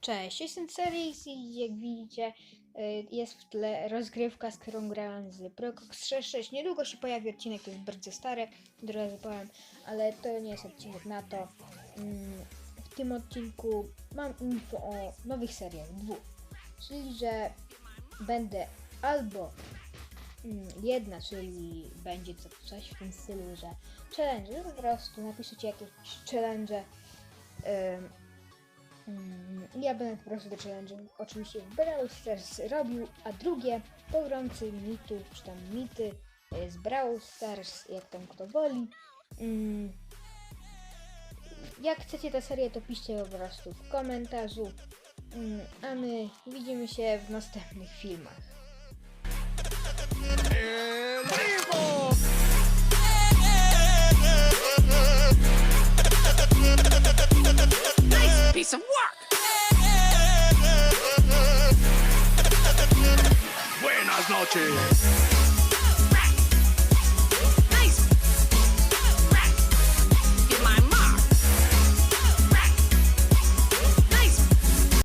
Cześć, jestem Ceris i jak widzicie y, jest w tle rozgrywka, z którą grałem z Procox 66. Niedługo się pojawi odcinek, to jest bardzo stary, od razu powiem, ale to nie jest odcinek na to. Mm, W tym odcinku mam info o nowych seriach, dwóch. Czyli, że będę albo mm, jedna, czyli będzie to coś w tym stylu, że challenge, po prostu napiszecie jakieś challenge. Mm, Ja będę po prostu do challenge oczywiście Brawl Stars robił, a drugie pogromcy mitów, czy tam mity e, z Brawl Stars, jak tam kto woli. Mm, Jak chcecie tę serię, to piszcie po prostu w komentarzu. Mm, A my widzimy się w następnych filmach. Piece of work. Buenas noches.